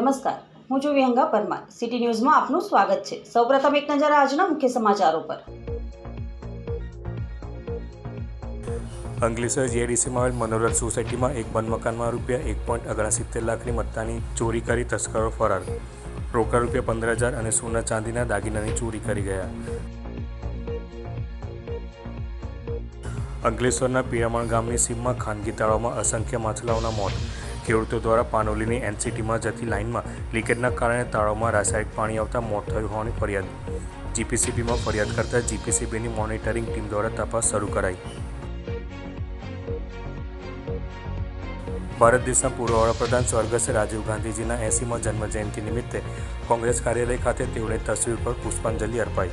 નમસ્કાર. હું છું વિહંગા પરમાર. સિટી ન્યૂઝમાં આપનું સ્વાગત છે. સૌપ્રથમ એક નજર આજના મુખ્ય સમાચારો પર. અંકલેશ્વર જીઆઈડીસીમાં આવેલ મનોરથ સોસાયટીમાં એક બંધ મકાનમાં રૂપિયા એક પોઈન્ટ ઓગણસિત્તેર લાખની મત્તાની ચોરી કરી તસ્કરો ફરાર. રોકડ રૂપિયા પંદર હજાર અને સોના ચાંદીના દાગીનાની ચોરી કરી ગયા. અંકલેશ્વરના પિરામણ ગામની સીમમાં ખાનગી તળાવમાં અસંખ્ય માછલાઓના મોત. ખેડૂતો દ્વારા પાનોલીની એનસીટીમાં જતી લાઇનમાં લીકેજના કારણે તળાવમાં રાસાયણિક પાણી આવતા મોત થયું હોવાની ફરિયાદ. જીપીસીબીમાં ફરિયાદ કરતા જીપીસીબીની મોનિટરિંગ ટીમ દ્વારા તપાસ શરૂ કરાઈ. ભારત દેશના પૂર્વ વડાપ્રધાન સ્વર્ગસ્થ રાજીવ ગાંધીજીના એંસીમાં જન્મજયંતિ નિમિત્તે કોંગ્રેસ કાર્યાલય ખાતે તેઓની તસવીર પર પુષ્પાંજલિ અર્પાઈ.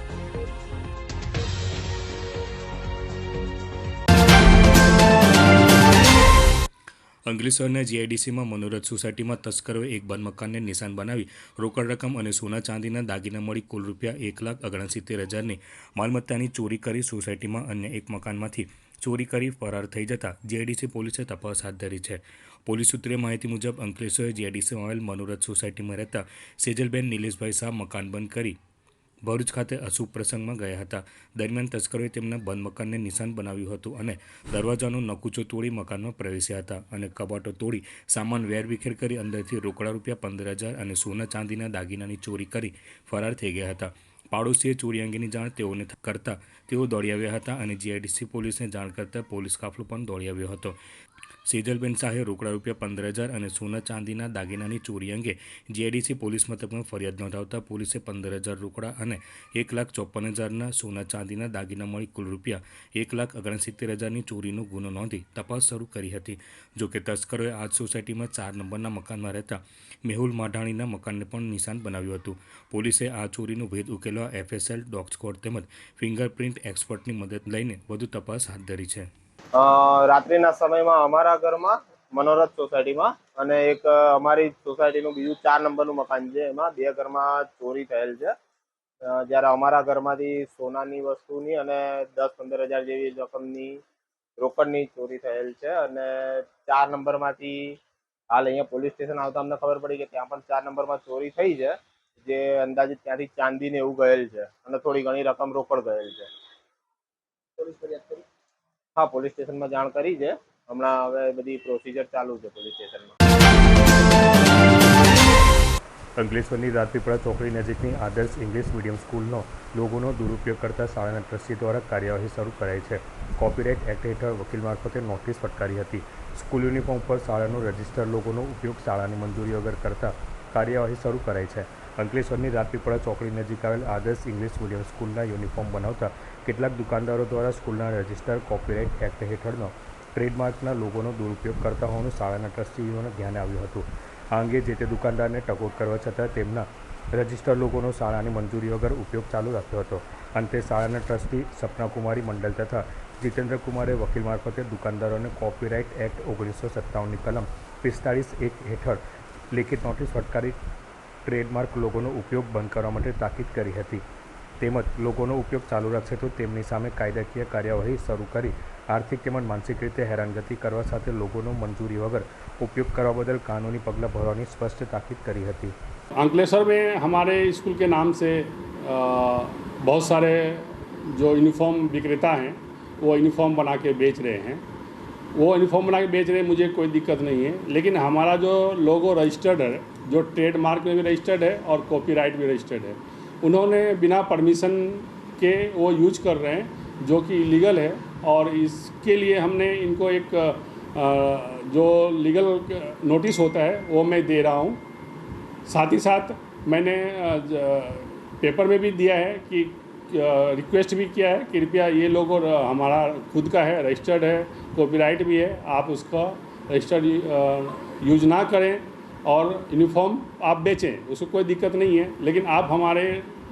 અંકલેશ્વરના જીઆઈડીસીમાં મનોરથ સોસાયટીમાં તસ્કરોએ એક બંધ મકાનને નિશાન બનાવી રોકડ રકમ અને સોના ચાંદીના દાગીના મળી કુલ રૂપિયા એક લાખ ઓગણસિત્તેર હજારની માલમત્તાની ચોરી કરી સોસાયટીમાં અન્ય એક મકાનમાંથી ચોરી કરી ફરાર થઈ જતા જીઆઈડીસી પોલીસે તપાસ હાથ ધરી છે. પોલીસ સૂત્રે માહિતી મુજબ અંકલેશ્વરે જીઆઈડીસીમાં આવેલ મનોરથ સોસાયટીમાં રહેતા સેજલબેન નિલેશભાઈ શાહ મકાન બંધ કરી ભરૂચ ખાતે અશુભ પ્રસંગમાં ગયા હતા. દરમિયાન તસ્કરોએ તેમના બંધ મકાનને નિશાન બનાવ્યું હતું અને દરવાજાનો નકુચો તોડી મકાનમાં પ્રવેશ્યા હતા અને કબાટો તોડી સામાન વેરવિખેર કરી અંદરથી રોકડા રૂપિયા પંદર હજાર અને સોના ચાંદીના દાગીનાની ચોરી કરી ફરાર થઈ ગયા હતા. પાડોશીએ ચોરી અંગેની જાણ તેઓને કરતા તેઓ દોડી આવ્યા હતા અને જીઆઈડીસી પોલીસને જાણ કરતા પોલીસ કાફલો પણ દોડી આવ્યો હતો. સેજલબેન શાહે રોકડા રૂપિયા પંદર હજાર અને સોના ચાંદીના દાગીનાની ચોરી અંગે જીઆઈડીસી પોલીસ મથકમાં ફરિયાદ નોંધાવતા પોલીસે પંદર હજાર રોકડા અને એક લાખ ચોપન હજારના સોના ચાંદીના દાગીના મળી કુલ રૂપિયા એક લાખ ઓગણસિત્તેર હજારની ચોરીનો ગુનો નોંધી તપાસ શરૂ કરી હતી. જોકે તસ્કરોએ આજ સોસાયટીમાં ચાર નંબરના મકાનમાં રહેતા મેહુલ માઢાણીના મકાનને પણ નિશાન બનાવ્યું હતું. પોલીસે આ ચોરીનો ભેદ ઉકેલવા એફએસએલ ડોગ સ્કોડ તેમજ ફિંગરપ્રિન્ટ એક્સપર્ટની મદદ લઈને વધુ તપાસ હાથ ધરી છે. રાત્રિના સમયમાં અમારા ઘરમાં મનોરથ સોસાયટીમાં અને એક અમારી સોસાયટીનું બીજું ચાર નંબરનું મકાન છે. એમાં બે ઘરમાં ચોરી થયેલ છે. જ્યારે અમારા ઘરમાંથી સોનાની વસ્તુની અને દસ પંદર હજાર જેવી રકમની રોકડની ચોરી થયેલ છે અને ચાર નંબરમાંથી હાલ અહીંયા પોલીસ સ્ટેશન આવતા અમને ખબર પડી કે ત્યાં પણ ચાર નંબરમાં ચોરી થઈ છે. જે અંદાજે ત્યાંથી ચાંદી ને એવું ગયેલ છે અને થોડી ઘણી રકમ રોકડ ગયેલ છે. હા, પોલીસ સ્ટેશનમાં જાણ કરી છે. હમણાં હવે બધી પ્રોસિજર ચાલુ છે પોલીસ સ્ટેશનમાં. અંકલેશ્વરની રાજપીપળા ચોકડી નજીકની આદર્શ ઇંગ્લિશ મીડિયમ સ્કૂલનો લોગોનો દુરુપયોગ કરતા શાળાના ટ્રસ્ટી દ્વારા કાર્યવાહી શરૂ કરાઈ છે. કોપીરાઇટ એક્ટ હેઠળ વકીલ મારફતે નોટિસ ફટકારી હતી. સ્કૂલ યુનિફોર્મ પર શાળાનો રજિસ્ટર લોગોનો ઉપયોગ શાળાની મંજૂરી વગર કરતા કાર્યવાહી શરૂ કરાઈ છે. અંકલેશ્વરની રાજપીપળા ચોકડી નજીક આવેલ આદર્શ ઇંગ્લિશ મીડિયમ સ્કૂલના યુનિફોર્મ બનાવતા કેટલાક દુકાનદારો દ્વારા સ્કૂલના રજિસ્ટર કોપીરાઇટ એક્ટ હેઠળનો ટ્રેડમાર્કના લોગોનો દુરુપયોગ કરતા હોવાનું શાળાના ટ્રસ્ટીઓને ધ્યાને આવ્યું હતું. આ અંગે જે તે દુકાનદારને ટકોર કરવા છતાં તેમના રજિસ્ટર લોગોનો શાળાની મંજૂરી વગર ઉપયોગ ચાલુ રાખ્યો હતો. અંતે શાળાના ટ્રસ્ટી સપનાકુમારી મંડળ તથા જીતેન્દ્ર કુમારે વકીલ મારફતે દુકાનદારોને કોપીરાઇટ એક્ટ ઓગણીસો સત્તાવનની કલમ પિસ્તાળીસ એક હેઠળ લેખિત નોટિસ ફટકારી ટ્રેડમાર્ક લોગોનો ઉપયોગ બંધ કરવા માટે તાકીદ કરી હતી. તેમજ લોગોનો ઉપયોગ ચાલુ રાખશે તો તેમની સામે કાયદાકીય કાર્યવાહી શરૂ કરી આર્થિક તેમજ માનસિક રીતે હેરાનગતિ કરવા સાથે લોગોનો મંજૂરી વગર उपयोग કરવા બદલ કાનૂની પગલાં ભરવાની સ્પષ્ટ તાકીદ કરી હતી अंकलेश्वर में हमारे स्कूल के नाम से अ, बहुत सारे जो यूनिफॉर्म विक्रेता हैं वो यूनिफॉर्म बना के बेच रहे हैं वो यूनिफॉर्म बना के बेच रहे हैं मुझे कोई दिक्कत नहीं है लेकिन हमारा जो लोगो रजिस्टर्ड है जो ट्रेडमार्क में भी रजिस्टर्ड है और कॉपीराइट भी रजिस्टर्ड है उन्होंने बिना परमिशन के वो यूज़ कर रहे हैं, जो कि इलीगल है, और इसके लिए हमने इनको एक जो लीगल नोटिस होता है, वो मैं दे रहा हूँ। साथ ही साथ मैंने पेपर में भी दिया है कि रिक्वेस्ट भी किया है कृपया ये लोगो र- हमारा खुद का है रजिस्टर्ड है कॉपीराइट भी है, आप उसका रजिस्टर्ड यूज़ ना करें। और यूनिफॉर्म आप बेचें उसको कोई दिक्कत नहीं है। लेकिन आप हमारे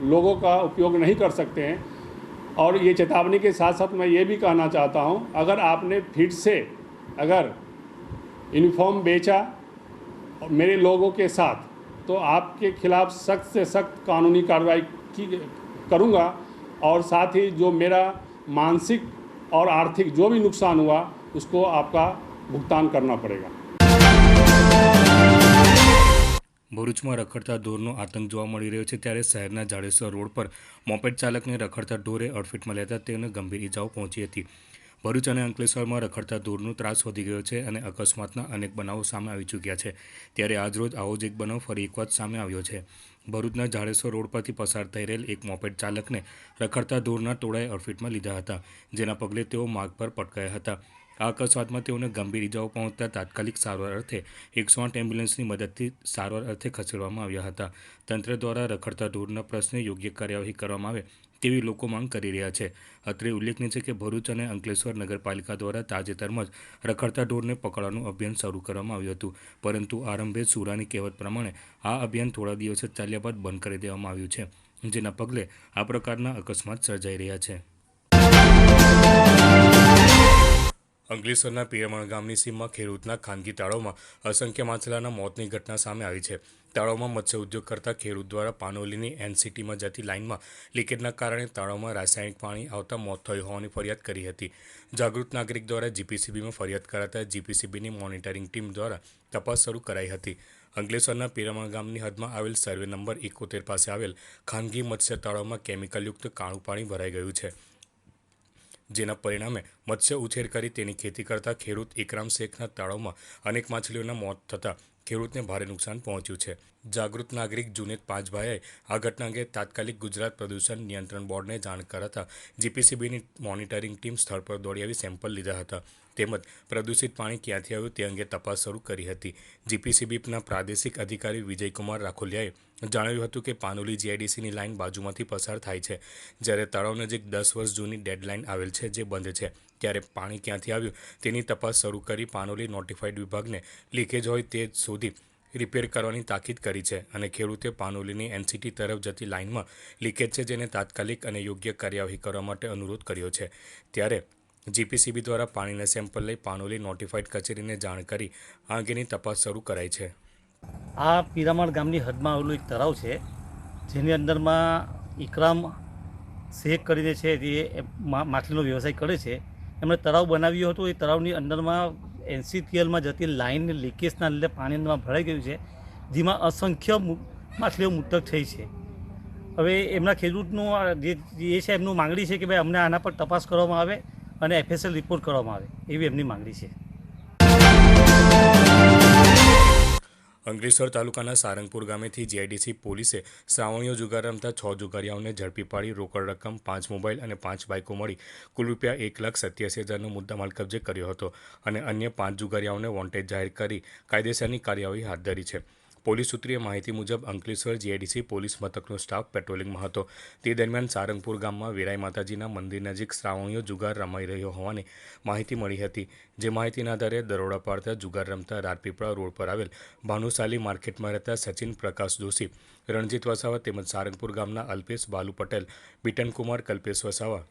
लोगों का उपयोग नहीं कर सकते हैं। और ये चेतावनी के साथ साथ मैं ये भी कहना चाहता हूँ, अगर आपने फिर से अगर यूनिफॉर्म बेचा मेरे लोगों के साथ तो आपके खिलाफ सख्त से सख्त कानूनी कार्रवाई की, करूँगा। और साथ ही जो मेरा मानसिक और आर्थिक जो भी नुकसान हुआ, उसको आपका भुगतान करना पड़ेगा। ભરૂચમાં રખડતા ઢોરનો આતંક જોવા મળી રહ્યો છે ત્યારે શહેરના જાડેશ્વર રોડ પર મોપેડ ચાલકને રખડતા ઢોરે અડફેટમાં લેતા તેને ગંભીર ઇજાઓ પહોંચી હતી. ભરૂચ અને અંકલેશ્વરમાં રખડતા ઢોરનો ત્રાસ વધી ગયો છે અને અકસ્માતના અનેક બનાવો સામે આવી ચૂક્યા છે. ત્યારે આજરોજ આવો જ એક બનાવ ફરી એકવાર સામે આવ્યો છે. ભરૂચના જાડેશ્વર રોડ પરથી પસાર થઈ રહેલ એક મોપેડ ચાલકને રખડતા ઢોરના ટોળાએ અડફેટમાં લીધા હતા, જેના પગલે તેઓ માર્ગ પર પટકાયા હતા. આ અકસ્માતમાં તેઓને ગંભીર ઇજાઓ પહોંચતા તાત્કાલિક સારવાર અર્થે એકસો આઠ એમ્બ્યુલન્સની મદદથી સારવાર અર્થે ખસેડવામાં આવ્યા હતા. તંત્ર દ્વારા રખડતા ઢોરના પ્રશ્ને યોગ્ય કાર્યવાહી કરવામાં આવે તેવી લોકો માંગ કરી રહ્યા છે. અત્રે ઉલ્લેખનીય છે કે ભરૂચ અને અંકલેશ્વર નગરપાલિકા દ્વારા તાજેતરમાં જ રખડતા ઢોરને પકડવાનું અભિયાન શરૂ કરવામાં આવ્યું હતું. પરંતુ આરંભે સુરાની કહેવત પ્રમાણે આ અભિયાન થોડા દિવસ ચાલ્યા બાદ બંધ કરી દેવામાં આવ્યું છે, જેના પગલે આ પ્રકારના અકસ્માત સર્જાઈ રહ્યા છે. અંકલેશ્વરના પીરમણ ગામની સીમમાં ખેડૂતના ખાનગી તાળોમાં અસંખ્ય માછલાના મોતની ઘટના સામે આવી છે. તાળાવમાં મત્સ્ય ઉદ્યોગ કરતા ખેડૂત દ્વારા પાનોલીની એનસીટીમાં જતી લાઇનમાં લીકેજના કારણે તાળાવમાં રાસાયણિક પાણી આવતા મોત થયું હોવાની ફરિયાદ કરી હતી. જાગૃત નાગરિક દ્વારા જીપીસીબીમાં ફરિયાદ કરાતા જીપીસીબીની મોનિટરિંગ ટીમ દ્વારા તપાસ શરૂ કરાઈ હતી. અંકલેશ્વરના પીરામણ ગામની હદમાં આવેલ સર્વે નંબર એકોતેર પાસે આવેલ ખાનગી મત્સ્ય તળાવમાં કેમિકલયુક્ત કાળું પાણી ભરાઈ ગયું છે. જેના પરિણામે મત્સ્ય ઉછેર કરી તેની ખેતી કરતા ખેડૂત ઇકરામ શેખના તળાવમાં અનેક માછલીઓના મોત થતાં ખેડૂતને ભારે નુકસાન પહોંચ્યું છે. જાગૃત નાગરિક જુનેદ પાંચભાઈએ આ ઘટના અંગે તાત્કાલિક ગુજરાત પ્રદૂષણ નિયંત્રણ બોર્ડને જાણ કરાતા જીપીસીબીની મોનિટરિંગ ટીમ સ્થળ પર દોડી આવી સેમ્પલ લીધા હતા. તેમજ પ્રદૂષિત પાણી ક્યાંથી આવ્યું તે અંગે તપાસ શરૂ કરી હતી. જીપીસીબીના પ્રાદેશિક અધિકારી વિજયકુમાર રાખોલિયાએ જણાવ્યું હતું કે પાનોલી જીઆઈડીસીની લાઇન બાજુમાંથી પસાર થાય છે. જ્યારે તળાવ નજીક દસ વર્ષ જૂની ડેડલાઇન આવેલ છે જે બંધ છે. ત્યારે પાણી ક્યાંથી આવ્યું તેની તપાસ શરૂ કરી પાનોલી નોટિફાઈડ વિભાગને. લીકેજ હોય તે શોધી રિપેર કરવાની તાકીદ કરી છે અને ખેડૂતે પાનોલીની એનસીટી તરફ જતી લાઇનમાં લીકેજ છે જેને તાત્કાલિક અને યોગ્ય કાર્યવાહી કરવા માટે અનુરોધ કર્યો છે. ત્યારે જીપીસીબી દ્વારા પાણીના સેમ્પલ લઈ પાનોલી નોટિફાઈડ કચેરીને જાણ કરી આ અંગેની તપાસ શરૂ કરાઈ છે. આ પીરામણ ગામની હદમાં આવેલું એક તળાવ છે, જેની અંદરમાં ઇકરામ શેખ કરીને છે તે માછલીનો વ્યવસાય કરે છે. એમણે તળાવ બનાવ્યું હતું. એ તળાવની અંદરમાં એનસીટીએલમાં જતી લાઇન લીકેજના લીધે પાણી અંદરમાં ભરાઈ ગયું છે, જેમાં અસંખ્ય માછલીઓ મૃતક થઈ છે. હવે એમના ખેડૂતનું જે જે છે, એમનું માંગણી છે કે ભાઈ અમને આના પર તપાસ કરવામાં આવે અને એફએસએલ રિપોર્ટ કરવામાં આવે, એવી એમની માંગણી છે. અંકલેશ્વર તાલુકાના સારંગપુર ગામેથી જીઆઈડીસી પોલીસે શ્રાવણીઓ જુગાર રમતા છ જુગારીયાઓને ઝડપી પાડી રોકડ રકમ, પાંચ મોબાઈલ અને પાંચ બાઇકો મળી. કુલ રૂપિયા એક લાખ સત્યાસી હજારનો મુદ્દામાલ કબજે કર્યો હતો અને અન્ય પાંચ જુગારીયાઓને વોન્ટેડ જાહેર કરી કાયદેસરની કાર્યવાહી હાથ ધરી છે. પોલીસ સૂત્રીય માહિતી મુજબ અંકલેશ્વર જીઆઈડીસી પોલીસ મથકનો સ્ટાફ પેટ્રોલિંગમાં હતો. તે દરમિયાન સારંગપુર ગામમાં વેરાઈ માતાજીના મંદિર નજીક શ્રાવણીઓ જુગાર રમાઈ રહ્યો હોવાની માહિતી મળી હતી. જે માહિતીના આધારે દરોડા પાડતા જુગાર રમતા રાજપીપળા રોડ પર આવેલ ભાનુશાલી માર્કેટમાં રહેતા સચિન પ્રકાશ જોશી રણજીત વસાવા તેમજ સારંગપુર ગામના અલ્પેશ બાલુ પટેલ, બિટનકુમાર કલ્પેશ વસાવા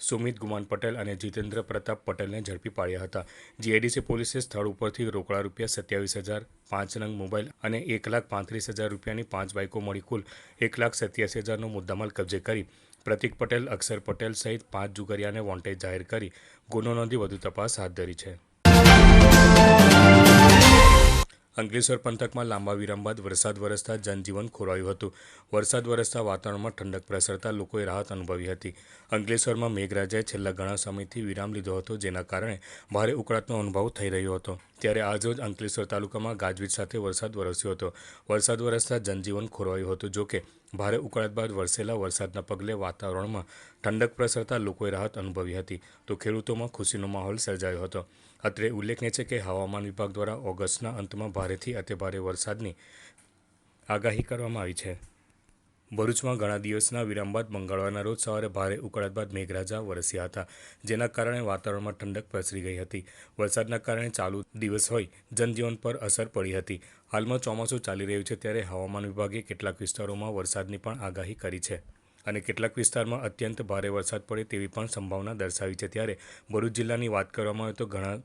સુમિત ગુમાન પટેલ અને જીતેન્દ્ર પ્રતાપ પટેલને ઝડપી પાડ્યા હતા. જીઆઈડીસી પોલીસે સ્થળ ઉપરથી રોકડા રૂપિયા સત્યાવીસ હજાર, પાંચ નંગ મોબાઈલ અને એક લાખ પાંત્રીસ હજાર રૂપિયાની પાંચ બાઇકો મળી કુલ એક લાખ સત્યાસી હજારનો મુદ્દામાલ કબજે કરી. પ્રતિક પટેલ, અક્ષર પટેલ સહિત પાંચ જુગરિયાને વોન્ટેજ જાહેર કરી. ગુનો નોંધી વધુ તપાસ હાથ ધરી છે. અંકલેશ્વર પંથકમાં લાંબા વિરામ બાદ વરસાદ વરસતા જનજીવન ખોરવાયું હતું. વરસાદ વરસતા વાતાવરણમાં ઠંડક પ્રસરતા લોકોએ રાહત અનુભવી હતી. અંકલેશ્વરમાં મેઘરાજાએ છેલ્લા ઘણા સમયથી વિરામ લીધો હતો, જેના કારણે ભારે ઉકળાટનો અનુભવ થઈ રહ્યો હતો. ત્યારે આજરોજ અંકલેશ્વર તાલુકામાં ગાજવીજ સાથે વરસાદ વરસ્યો હતો. વરસાદ વરસતા જનજીવન ખોરવાયું હતું, જોકે ભારે ઉકળાટ બાદ વરસેલા વરસાદના પગલે વાતાવરણમાં ઠંડક પ્રસરતા લોકોએ રાહત અનુભવી હતી. તો ખેડૂતોમાં ખુશીનો માહોલ સર્જાયો હતો. અત્રે ઉલ્લેખનીય છે કે હવામાન વિભાગ દ્વારા ઓગસ્ટના અંતમાં ભારેથી અતિભારે વરસાદની આગાહી કરવામાં આવી છે. ભરૂચમાં ઘણા દિવસના વિરામ બાદ મંગળવારના રોજ સવારે ભારે ઉકળાટ બાદ મેઘરાજા વરસ્યા હતા, જેના કારણે વાતાવરણમાં ઠંડક પ્રસરી ગઈ હતી. વરસાદના કારણે ચાલુ દિવસ હોય જનજીવન પર અસર પડી હતી. હાલમાં ચોમાસું ચાલી રહ્યું છે ત્યારે હવામાન વિભાગે કેટલાક વિસ્તારોમાં વરસાદની પણ આગાહી કરી છે. અને કેટલાક વિસ્તારમાં અત્યંત ભારે વરસાદ પડે તેવી પણ સંભાવના દર્શાવી છે. ત્યારે ભરૂચ જિલ્લાની વાત કરવામાં આવે તો ઘણા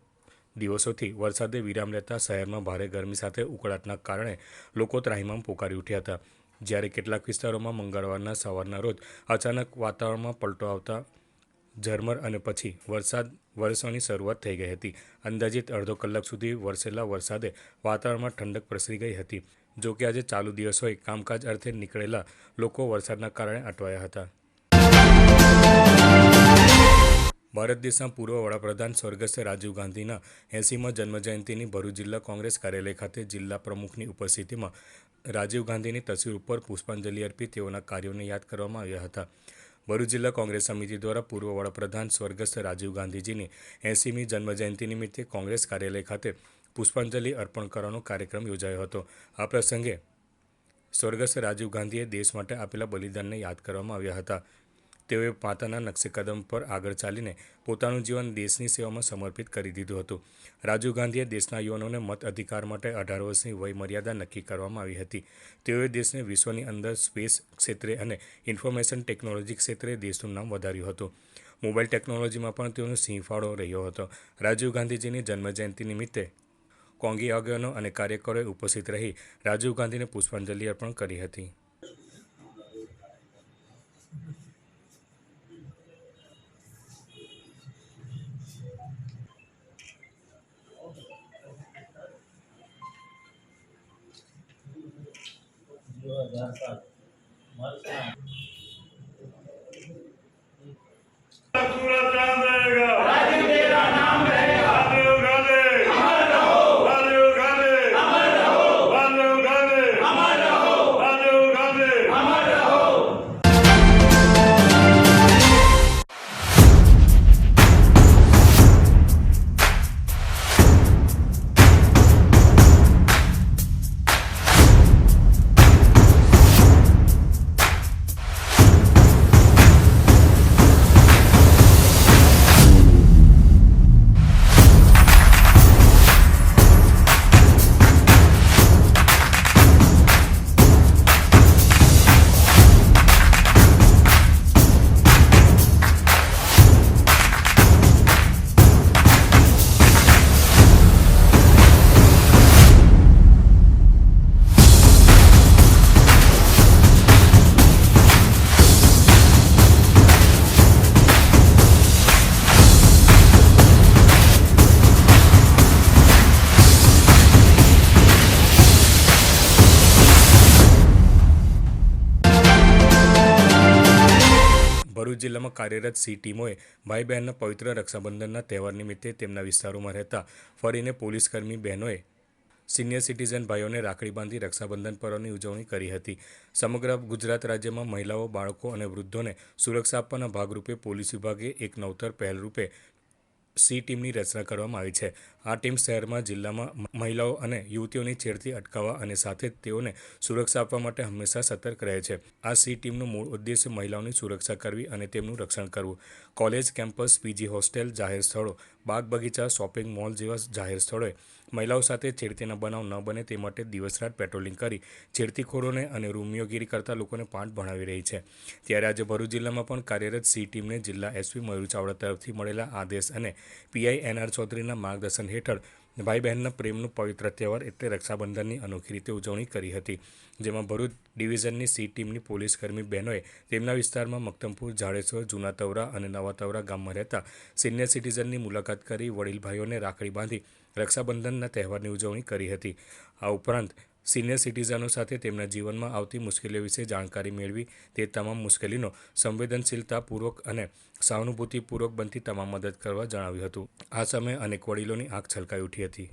દિવસોથી વરસાદે વિરામ લેતા શહેરમાં ભારે ગરમી સાથે ઉકળાટના કારણે લોકો ત્રાહિમામ પોકારી ઉઠ્યા હતા. જ્યારે કેટલાક વિસ્તારોમાં મંગળવારના સવારના રોજ અચાનક વાતાવરણમાં પલટો આવતા ઝરમર અને પછી વરસાદ વરસવાની શરૂઆત થઈ ગઈ હતી. અંદાજિત અડધો કલાક સુધી વરસેલા વરસાદે વાતાવરણમાં ઠંડક પ્રસરી ગઈ હતી. જો કે આજે ચાલુ દિવસ હોય કામકાજ અર્થે નીકળેલા લોકો વરસાદના કારણે અટવાયા હતા. ભારત દેશના પૂર્વ વડાપ્રધાન સ્વર્ગસ્થ રાજીવ ગાંધીના એંસીમાં જન્મજયંતિની ભરૂચ જિલ્લા કોંગ્રેસ કાર્યાલય ખાતે જિલ્લા પ્રમુખની ઉપસ્થિતિમાં રાજીવ ગાંધીની તસવીર ઉપર પુષ્પાંજલિ અર્પી તેઓના કાર્યોને યાદ કરવામાં આવ્યા હતા. ભરૂચ જિલ્લા કોંગ્રેસ સમિતિ દ્વારા પૂર્વ વડાપ્રધાન સ્વર્ગસ્થ રાજીવ ગાંધીજીની એંસીમી જન્મજયંતિ નિમિત્તે કોંગ્રેસ કાર્યાલય ખાતે પુષ્પાંજલિ અર્પણ કરવાનો કાર્યક્રમ યોજાયો હતો. આ પ્રસંગે સ્વર્ગસ્થ રાજીવ ગાંધીએ દેશ માટે આપેલા બલિદાનને યાદ કરવામાં આવ્યા હતા. તેઓએ માતાના નકશે કદમ પર આગળ ચાલીને પોતાનું જીવન દેશની સેવામાં સમર્પિત કરી દીધું હતું. રાજીવ ગાંધીએ દેશના યુવાનોને મત અધિકાર માટે અઢાર વર્ષની વય મર્યાદા નક્કી કરવામાં આવી હતી. તેઓએ દેશને વિશ્વની અંદર સ્પેસ ક્ષેત્રે અને ઇન્ફોર્મેશન ટેકનોલોજી ક્ષેત્રે દેશનું નામ વધાર્યું હતું. મોબાઈલ ટેકનોલોજીમાં પણ તેઓનો સિંહફાળો રહ્યો હતો. રાજીવ ગાંધીજીની જન્મજયંતિ નિમિત્તે કોંગી આગેવાનો અને કાર્યકરોએ ઉપસ્થિત રહી રાજીવ ગાંધીને પુષ્પાંજલિ અર્પણ કરી હતી सूरज चांद रहेगा ભરૂચ જિલ્લામાં કાર્યરત સી ટીમોએ ભાઈ બહેનના પવિત્ર રક્ષાબંધનના તહેવાર નિમિત્તે તેમના વિસ્તારોમાં રહેતા ફરીને પોલીસકર્મી બહેનોએ સિનિયર સિટીઝન ભાઈઓને રાખડી બાંધી રક્ષાબંધન પર્વની ઉજવણી કરી હતી. સમગ્ર ગુજરાત રાજ્યમાં મહિલાઓ, બાળકો અને વૃદ્ધોને સુરક્ષા આપવાના ભાગરૂપે પોલીસ વિભાગે એક નવતર પહેલ રૂપે સી ટીમની રચના કરવામાં આવી છે. આ ટીમ શહેરમાં જિલ્લામાં મહિલાઓ અને યુવતીઓની છેડતી અટકાવવા અને સાથે જ તેઓને સુરક્ષા આપવા માટે હંમેશા સતર્ક રહે છે. આ સી ટીમનો મૂળ ઉદ્દેશ્ય મહિલાઓની સુરક્ષા કરવી અને તેમનું રક્ષણ કરવું. કોલેજ કેમ્પસ, પીજી હોસ્ટેલ, જાહેર સ્થળો, બાગ બગીચા, શોપિંગ મોલ જેવા જાહેર સ્થળોએ મહિલાઓ સાથે છેડતીના બનાવ ન બને તે માટે દિવસરાત પેટ્રોલિંગ કરી છેડતીખોરોને અને રૂમિયોગીરી કરતા લોકોને પાઠ ભણાવી રહી છે. ત્યારે આજે ભરૂચ જિલ્લામાં પણ કાર્યરત સી ટીમને જિલ્લા એસપી મયુર ચાવડા તરફથી મળેલા આદેશ અને પીઆઈ એનઆર ચૌધરીના માર્ગદર્શન હેઠળ ભાઈ બહેનના પ્રેમનું પવિત્ર તહેવાર એટલે રક્ષાબંધનની અનોખી રીતે ઉજવણી કરી હતી. જેમાં ભરૂચ ડિવિઝનની સી ટીમની પોલીસકર્મી બહેનોએ તેમના વિસ્તારમાં મક્તમપુર, જાડેશ્વર, જૂના તવરા અને નવા તવરા ગામમાં રહેતા સિનિયર સિટીઝનની મુલાકાત કરી વડીલ ભાઈઓને રાખડી બાંધી રક્ષાબંધનના તહેવારની ઉજવણી કરી હતી. આ ઉપરાંત સિનિયર સિટીઝનો સાથે તેમના જીવનમાં આવતી મુશ્કેલીઓ વિશે જાણકારી મેળવી તે તમામ મુશ્કેલીનો સંવેદનશીલતાપૂર્વક અને સહાનુભૂતિપૂર્વક બનતી તમામ મદદ કરવા જણાવ્યું હતું. આ સમયે અનેક વડીલોની આંખ છલકાઈ ઉઠી હતી.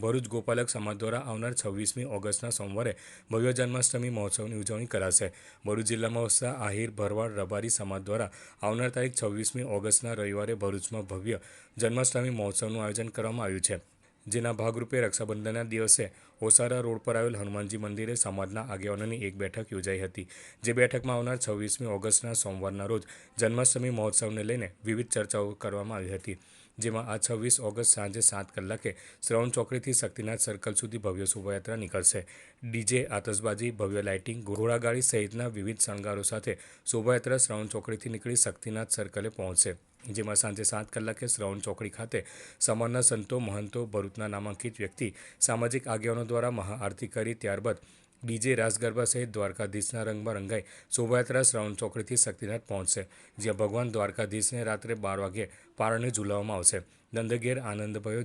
ભરૂચ ગોપાલક સમાજ દ્વારા આવનાર છવ્વીસમી ઓગસ્ટના સોમવારે ભવ્ય જન્માષ્ટમી મહોત્સવની ઉજવણી કરાશે. ભરૂચ જિલ્લામાં વસતા આહિર, ભરવાડ, રબારી સમાજ દ્વારા આવનાર તારીખ છવ્વીસમી ઓગસ્ટના રવિવારે ભરૂચમાં ભવ્ય જન્માષ્ટમી મહોત્સવનું આયોજન કરવામાં આવ્યું છે. જેના ભાગરૂપે રક્ષાબંધનના દિવસે ઓસારા રોડ પર આવેલ હનુમાનજી મંદિરે સમાજના આગેવાનોની એક બેઠક યોજાઈ હતી. જે બેઠકમાં આવનાર છવ્વીસમી ઓગસ્ટના સોમવારના રોજ જન્માષ્ટમી મહોત્સવને લઈને વિવિધ ચર્ચાઓ કરવામાં આવી હતી. જેમાં આ છવ્વીસ ઓગસ્ટ સાંજે સાત કલાકે શ્રવણ ચોકડીથી શક્તિનાથ સર્કલ સુધી ભવ્ય શોભાયાત્રા નીકળશે. ડીજે, આતશબાજી, ભવ્ય લાઇટિંગ ઘોડાગાડી સહિતના વિવિધ શણગારો સાથે શોભાયાત્રા શ્રવણ ચોકડીથી નીકળી શક્તિનાથ સર્કલે પહોંચશે. જેમાં સાંજે સાત કલાકે શ્રવણ ચોકડી ખાતે સમાજના સંતો, મહંતો, ભરૂચના નામાંકિત વ્યક્તિ, સામાજિક આગેવાનો દ્વારા મહાઆરતી કરી ત્યારબાદ ડીજે રાસ ગરબા સહિત દ્વારકાધીશના રંગમાં રંગાઈ શોભાયાત્રા શ્રાવણ ચોકડીથી શક્તિનાથ પહોંચશે, જ્યાં ભગવાન દ્વારકાધીશને રાત્રે બાર વાગ્યે પારણે ઝુલાવવામાં આવશે. દંદગીર આનંદ ભયો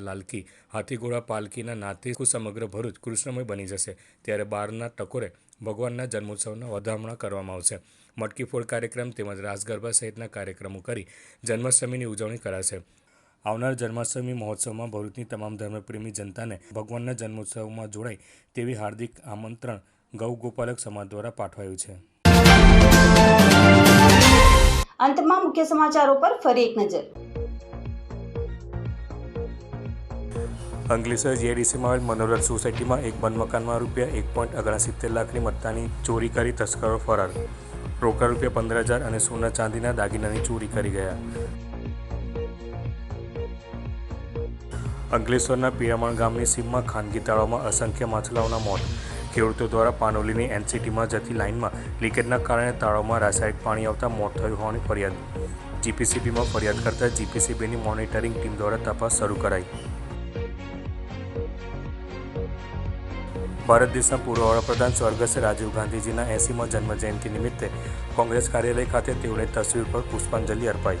લાલકી હાથીઘોડા પાલકીના નાતે સમગ્ર ભરૂચ કૃષ્ણમય બની જશે. ત્યારે બારના ટકોરે ભગવાનના જન્મોત્સવના વધામણા કરવામાં આવશે. મટકીફોડ કાર્યક્રમ તેમજ રાસ ગરબા સહિતના કાર્યક્રમો કરી જન્માષ્ટમીની ઉજવણી કરાશે. આવનાર જન્માષ્ટમી મહોત્સવમાં ભરૂચની તમામ ધર્મપ્રેમી જનતાને ભગવાનના જન્મોત્સવમાં જોડાય તેવી હાર્દિક આમંત્રણ ગૌ ગોપાલક સમાજ દ્વારા પાઠવાયું છે. અંતમાં મુખ્ય સમાચારો પર ફરી એક નજર. અંકલેશ્વર જીઆઈડીસીમાં આવેલ મનોરથ સોસાયટીમાં એક બંધ મકાનમાં રૂપિયા એક પોઈન્ટ ઓગણસિત્તેર લાખની મત્તાની ચોરી કરી તસ્કરો ફરાર. રોકડ રૂપિયા પંદર હજાર અને સોના ચાંદીના દાગીનાની ચોરી કરી ગયા. અંકલેશ્વરના પિરામણ ગામની સીમમાં ખાનગી તળાવમાં અસંખ્ય માછલાઓના મોત. ખેડૂતો દ્વારા પાનોલીની એનસીટીમાં જતી લાઇનમાં લીકેજના કારણે તળાવમાં રાસાયણિક પાણી આવતા મોત થયું હોવાની ફરિયાદ. જીપીસીબીમાં ફરિયાદ કરતા જીપીસીબીની મોનિટરિંગ ટીમ દ્વારા તપાસ શરૂ કરાઈ. ભારત દેશના પૂર્વ વડાપ્રધાન સ્વર્ગસ્થ રાજીવ ગાંધીજીના એંસીમાં જન્મજયંતિ નિમિત્તે કોંગ્રેસ કાર્યાલય ખાતે તેઓની તસવીર પર પુષ્પાંજલિ અર્પાઈ.